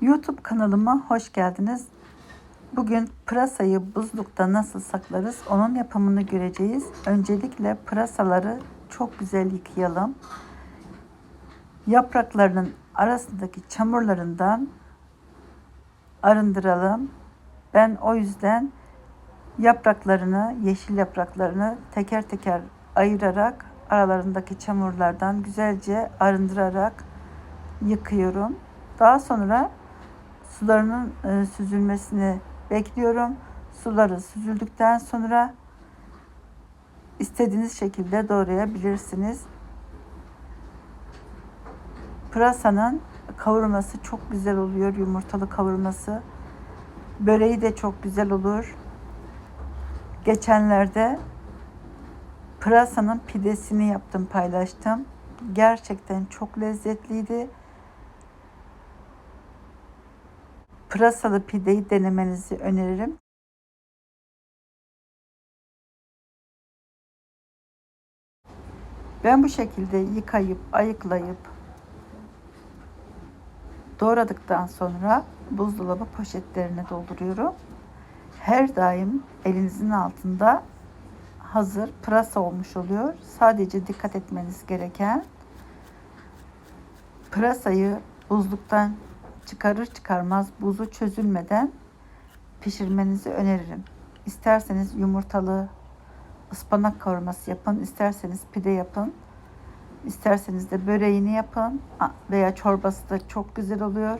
YouTube kanalıma hoş geldiniz. Bugün pırasayı buzlukta nasıl saklarız onun yapımını göreceğiz. Öncelikle pırasaları çok güzel yıkayalım. Yapraklarının arasındaki çamurlarından arındıralım. Ben o yüzden yapraklarını, yeşil yapraklarını teker teker ayırarak aralarındaki çamurlardan güzelce arındırarak yıkıyorum. Daha sonra sularının e, süzülmesini bekliyorum. Suları süzüldükten sonra istediğiniz şekilde doğrayabilirsiniz. Pırasanın kavurması çok güzel oluyor. Yumurtalı kavurması. Böreği de çok güzel olur. Geçenlerde pırasanın pidesini yaptım, paylaştım. Gerçekten çok lezzetliydi. Pırasalı pideyi denemenizi öneririm. Ben bu şekilde yıkayıp, ayıklayıp doğradıktan sonra buzdolabı poşetlerine dolduruyorum. Her daim elinizin altında hazır pırasa olmuş oluyor. Sadece dikkat etmeniz gereken pırasayı buzluktan çıkarır çıkarmaz buzu çözülmeden pişirmenizi öneririm. İsterseniz yumurtalı ıspanak kavurması yapın, isterseniz pide yapın. İsterseniz de böreğini yapın veya çorbası da çok güzel oluyor.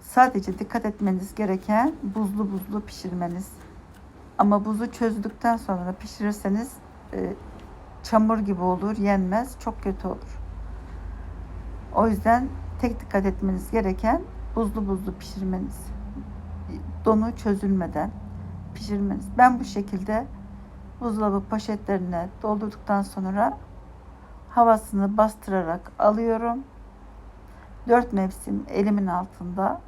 Sadece dikkat etmeniz gereken buzlu buzlu pişirmeniz. Ama buzu çözdükten sonra pişirirseniz e, çamur gibi olur, yenmez, çok kötü olur. O yüzden tek dikkat etmeniz gereken buzlu buzlu pişirmeniz. Donu çözülmeden pişirmeniz. Ben bu şekilde buzdolabı poşetlerine doldurduktan sonra havasını bastırarak alıyorum. Dört mevsim elimin altında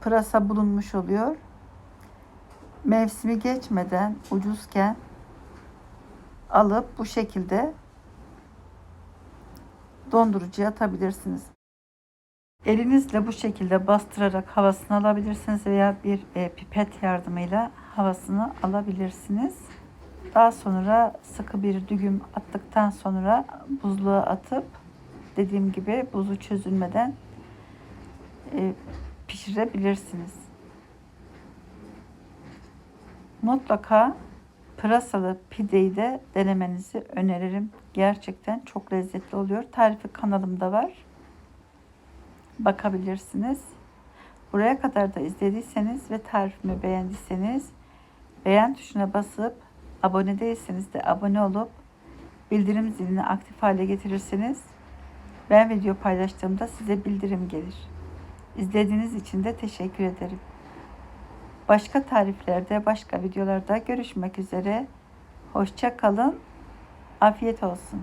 pırasa bulunmuş oluyor. Mevsimi geçmeden ucuzken alıp bu şekilde dondurucuya atabilirsiniz. Elinizle bu şekilde bastırarak havasını alabilirsiniz veya bir e, pipet yardımıyla havasını alabilirsiniz. Daha sonra sıkı bir düğüm attıktan sonra buzluğa atıp dediğim gibi buzu çözülmeden e, pişirebilirsiniz. Mutlaka pırasalı pideyi de denemenizi öneririm. Gerçekten çok lezzetli oluyor. Tarifi kanalımda var. Bakabilirsiniz. Buraya kadar da izlediyseniz ve tarifimi beğendiyseniz beğen tuşuna basıp abone değilseniz de abone olup bildirim zilini aktif hale getirirseniz ben video paylaştığımda size bildirim gelir. İzlediğiniz için de teşekkür ederim. Başka tariflerde, başka videolarda görüşmek üzere. Hoşça kalın. Afiyet olsun.